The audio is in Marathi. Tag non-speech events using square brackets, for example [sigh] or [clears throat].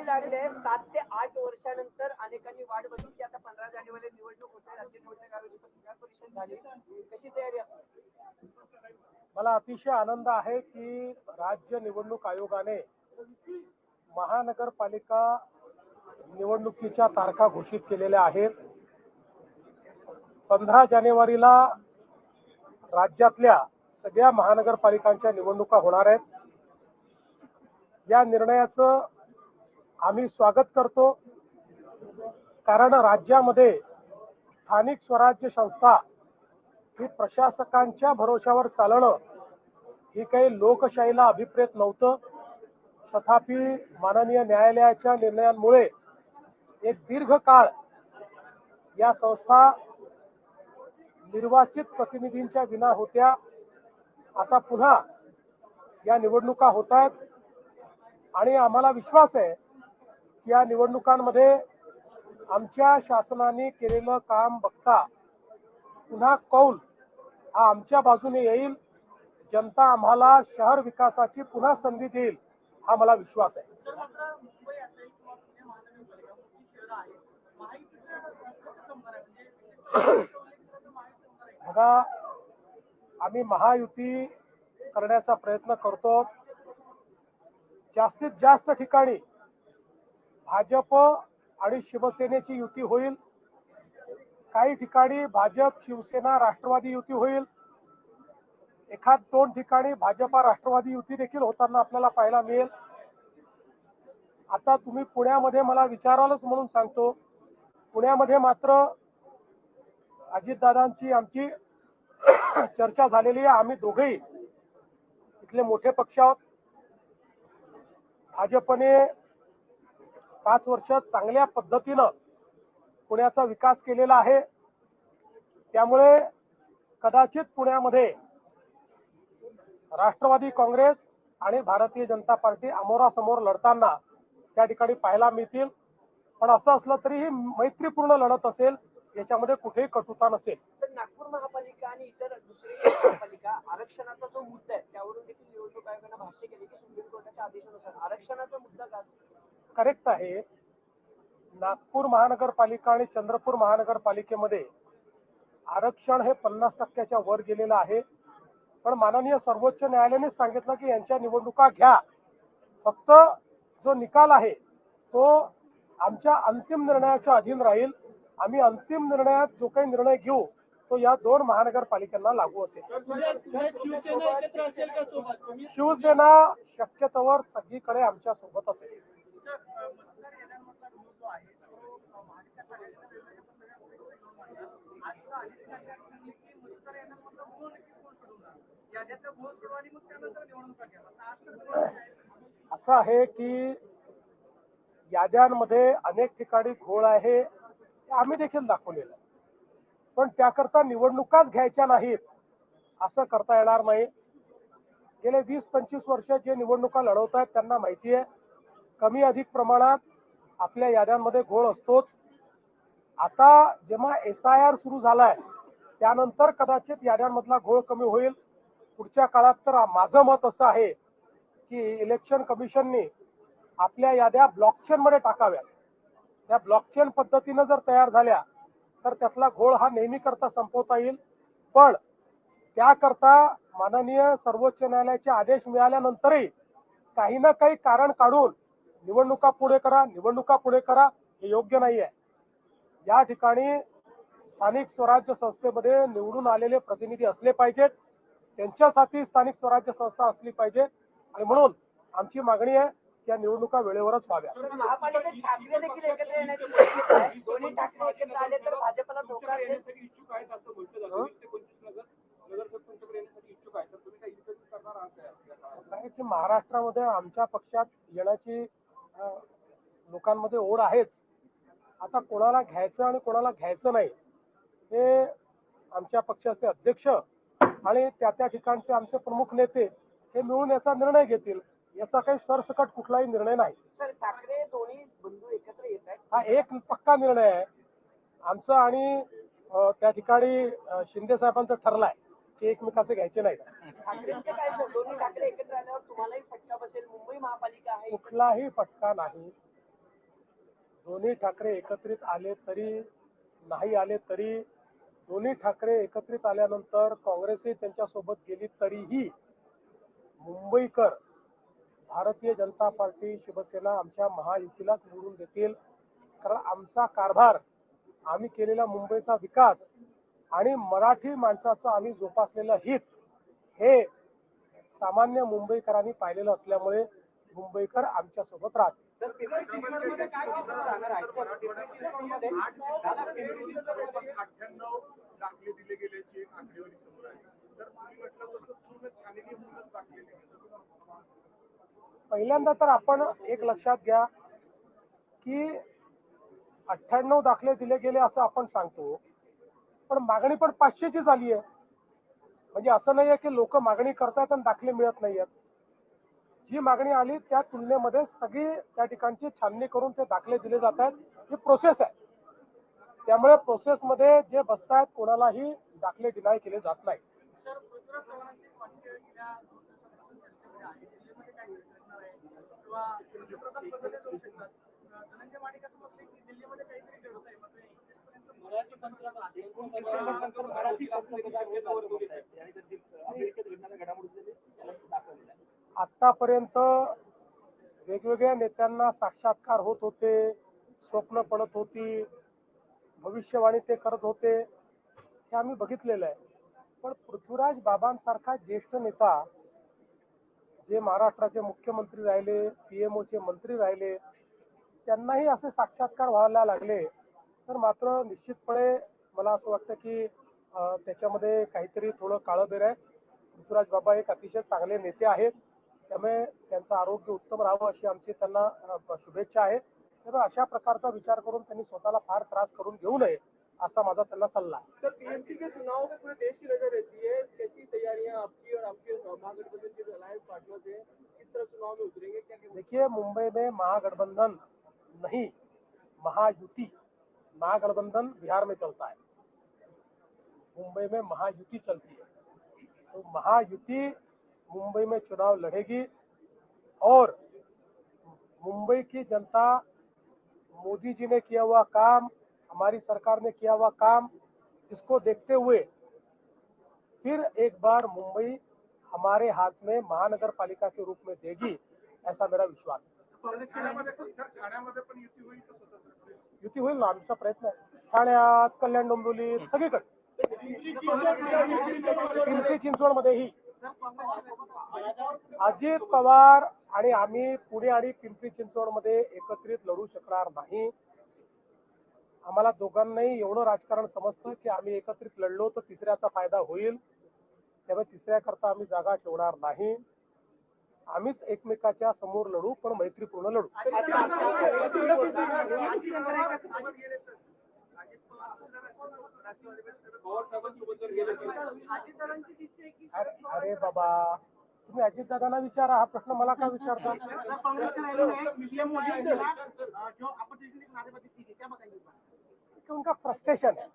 वेळ लागले सात ते आठ वर्षानंतर अनेकांनी वाट बघितली. की आता पंधरा जानेवारी निवडणूक होते राज्य निवडणूक आयोगाची पत्रकार परिषद झाली. कशी तयारी असते? मला अतिशय आनंद आहे की राज्य निवडणूक आयोगाने महानगरपालिका निवडणुकीच्या तारखा घोषित केलेल्या आहेत. पंधरा जानेवारीला राज्यातल्या सगळ्या महानगरपालिकांच्या निवडणुका होणार आहेत. या निर्णयाचं आम्ही स्वागत करतो. कारण राज्यामध्ये स्थानिक स्वराज्य संस्था ही प्रशासकांच्या भरोशावर चालणं ही काही लोकशाहीला अभिप्रेत नव्हतं. तथापि माननीय न्यायालयाच्या निर्णयांमुळे एक दीर्घ काळ या संस्था निर्वाचित प्रतिनिधींच्या विना होत्या. आता पुन्हा या निवडणुका होत आहेत आणि आम्हाला विश्वास आहे या निवडणुकांमध्ये आमच्या शासनाने केलेलं काम बघता पुन्हा कौल हा आमच्या बाजूने येईल. जनता आम्हाला शहर विकासाची पुन्हा संधी देईल हा मला विश्वास आहे. बघा आम्ही महायुती करण्याचा प्रयत्न करतो. जास्तीत जास्त ठिकाणी भाजप आणि शिवसेनेची युती होईल. काही ठिकाणी भाजप शिवसेना राष्ट्रवादी युती होईल. एखाद दोन ठिकाणी भाजपा राष्ट्रवादी युती देखील होताना आपल्याला पाहायला मिळेल. आता तुम्ही पुण्यामध्ये मला विचारालच म्हणून सांगतो. पुण्यामध्ये मात्र अजितदादांची आमची [clears throat] चर्चा झालेली आहे. आम्ही दोघेही इथले मोठे पक्ष आहोत. भाजपने पाच वर्ष चांगल्या पद्धतीनं पुण्याचा विकास केलेला आहे. त्यामुळे कदाचित पुण्यामध्ये राष्ट्रवादी काँग्रेस आणि भारतीय जनता पार्टी अमोरासमोर लढताना त्या ठिकाणी पाहायला मिळतील. पण असं असलं तरीही मैत्रीपूर्ण लढत असेल याच्यामध्ये कुठेही कटुता नसेल. नागपूर महापालिका आणि इतर दुसरी महापालिका आरक्षणाचा जो मुद्दा आहे त्यावरून देखील निवडणूक आयोगानं भाष्य केले की सुप्रीम कोर्टाच्या आदेशानुसार आरक्षणाचा मुद्दा करेक्ट आहे. नागपूर महानगरपालिका आणि चंद्रपूर महानगरपालिकेमध्ये आरक्षण हे पन्नास टक्क्याच्या वर गेलेलं आहे. पण माननीय सर्वोच्च न्यायालयाने सांगितलं की यांच्या निवडणुका घ्या. फक्त जो निकाल आहे तो आमच्या अंतिम निर्णयाच्या अधीन राहील. आम्ही अंतिम निर्णयात जो काही निर्णय घेऊ तो या दोन महानगरपालिकांना लागू असेल. शिवसेना शक्यतोवर सगळीकडे आमच्यासोबत असेल. असं आहे की याद्यांमध्ये अनेक ठिकाणी घोळ आहे आम्ही देखील दाखवलेलं आहे. पण त्याकरता निवडणुकाच घ्यायच्या नाहीत असं करता येणार नाही. गेले वीस पंचवीस वर्ष जे निवडणुका लढवत आहेत त्यांना माहिती आहे. कमी अधिक प्रमाणात आपल्या याद्यांमध्ये घोळ असतोच. आता जेव्हा एस आय आर सुरू झालाय त्यानंतर कदाचित याद्यांमधला घोळ कमी होईल. पुढच्या काळात तर माझं मत असं आहे की इलेक्शन कमिशनने आपल्या याद्या ब्लॉकचेन मध्ये टाकाव्यात. त्या ब्लॉकचेन पद्धतीनं जर तयार झाल्या तर त्यातला घोळ हा नेहमी करता संपवता येईल. पण त्याकरता माननीय सर्वोच्च न्यायालयाचे आदेश मिळाल्यानंतरही काही ना काही कारण काढून निवडणुका पुढे करा निवडणुका पुढे करा हे योग्य नाही आहे या ठिकाणी स्थानिक स्वराज्य संस्थेमध्ये निवडून आलेले प्रतिनिधी असले पाहिजेत. त्यांच्यासाठी स्थानिक स्वराज्य संस्था असली पाहिजे. आणि म्हणून आमची मागणी आहे की या निवडणुका वेळेवरच व्हाव्या. महाराष्ट्रामध्ये आमच्या पक्षात येण्याची लोकांमध्ये ओढ आहेच. आता कोणाला घ्यायचं आणि कोणाला घ्यायचं नाही हे आमच्या पक्षाचे अध्यक्ष आणि त्या त्या ठिकाणचे आमचे प्रमुख नेते हे मिळून याचा निर्णय घेतील. याचा काही सरसकट कुठलाही निर्णय नाही. हा एक पक्का निर्णय आहे. आमचं आणि त्या ठिकाणी शिंदे साहेबांचं ठरलाय की एकमेकाचे घ्यायचे नाही ठाकरेंचं काय सर? दोन्ही ठाकरे एकत्र आल्यावर तुम्हालाही फटका बसेल. मुंबई महापालिका आहे. कुठलाही फटका नाही. दोन्ही ठाकरे एकत्रित आले तरी नाही आले तरी दोन्ही ठाकरे एकत्रित आल्यानंतर काँग्रेसही त्यांच्यासोबत गेली तरीही मुंबईकर भारतीय जनता पार्टी शिवसेना आमच्या महायुतीलाच निवडून देतील. कारण आमचा कारभार आम्ही केलेला मुंबईचा विकास आणि मराठी माणसाचं आम्ही जोपासलेलं हित हे सामान्य मुंबईकरांनी पाहिलेलं असल्यामुळे मुंबईकर म्हणूनच दाखले दिले पहिल्यांदा तर आपण एक लक्षात घ्या की अठ्ठ्याण्णव दाखले दिले गेले असं आपण सांगतो. पण मागणी पण पाचशेची झाली आहे. म्हणजे असं नाही आहे की लोक मागणी करतात आणि दाखले मिळत नाही आहेत जी मागणी आली त्या तुलनेमध्ये सगळी त्या ठिकाणची छाननी करून ते दाखले दिले जात आहेत. ही प्रोसेस आहे. त्यामुळे प्रोसेसमध्ये जे बसतायत कोणालाही दाखले डिनाय केले जात नाही. नंतर आतापर्यंत वेगवेगळ्या नेत्यांना साक्षात्कार होत होते स्वप्न पडत होती भविष्यवाणी ते करत होते हे आम्ही बघितलेलं आहे. पण पृथ्वीराज बाबांसारखा ज्येष्ठ नेता जे महाराष्ट्राचे मुख्यमंत्री राहिले पीएमओचे मंत्री राहिले त्यांनाही असे साक्षात्कार व्हायला लागले. तर मात्र निश्चितपणे मला असं वाटतं की त्याच्यामध्ये काहीतरी थोडं काळं आहे. पृथ्वीराज बाबा एक अतिशय चांगले नेते आहेत. त्यामुळे त्यांचं आरोग्य उत्तम राहावं अशी आमची त्यांना शुभेच्छा आहे तर अशा प्रकारचा विचार करून त्यांनी स्वतःला फार त्रास करून घेऊ नये असा माझा त्यांना सल्ला आहे. सर पीएमसी के चुनाव में पूरे देश की नज़र रहती है. कैसी तैयारियाँ आपकी और आपके महागठबंधन के अलायंस पार्टनर्स हैं? किस तरह चुनाव में उतरेंगे? क्या देखिए मुंबई में महागठबंधन नहीं महायुति महागठबंधन बिहार में चलता है। मुंबई में महायुति चलती है। तो महायुति मुंबई में चुनाव लड़ेगी और मुंबई की जनता मोदी जी ने किया हुआ काम हमारी सरकार ने किया हुआ काम इसको देखते हुए फिर एक बार मुंबई हमारे हाथ में महानगर पालिका के रूप में देगी ऐसा मेरा विश्वास है युती होईल ना आमचा प्रयत्न आहे ठाण्यात कल्याण डोंबिवलीत सगळीकडे पिंपरी मध्येही अजित पवार आणि आम्ही पुणे आणि पिंपरी चिंचवडमध्ये एकत्रित लढू शकणार नाही. आम्हाला दोघांनाही एवढं राजकारण समजतं की आम्ही एकत्रित लढलो तर तिसऱ्याचा फायदा होईल. त्यामुळे तिसऱ्याकरता आम्ही जागा ठेवणार नाही. आम्हीच एकमेकाच्या समोर लढू पण मैत्रीपूर्ण लढू. अरे अरे बाबा तुम्ही अजितदादांना विचारा हा प्रश्न मला का विचारता? उनका फ्रस्ट्रेशन है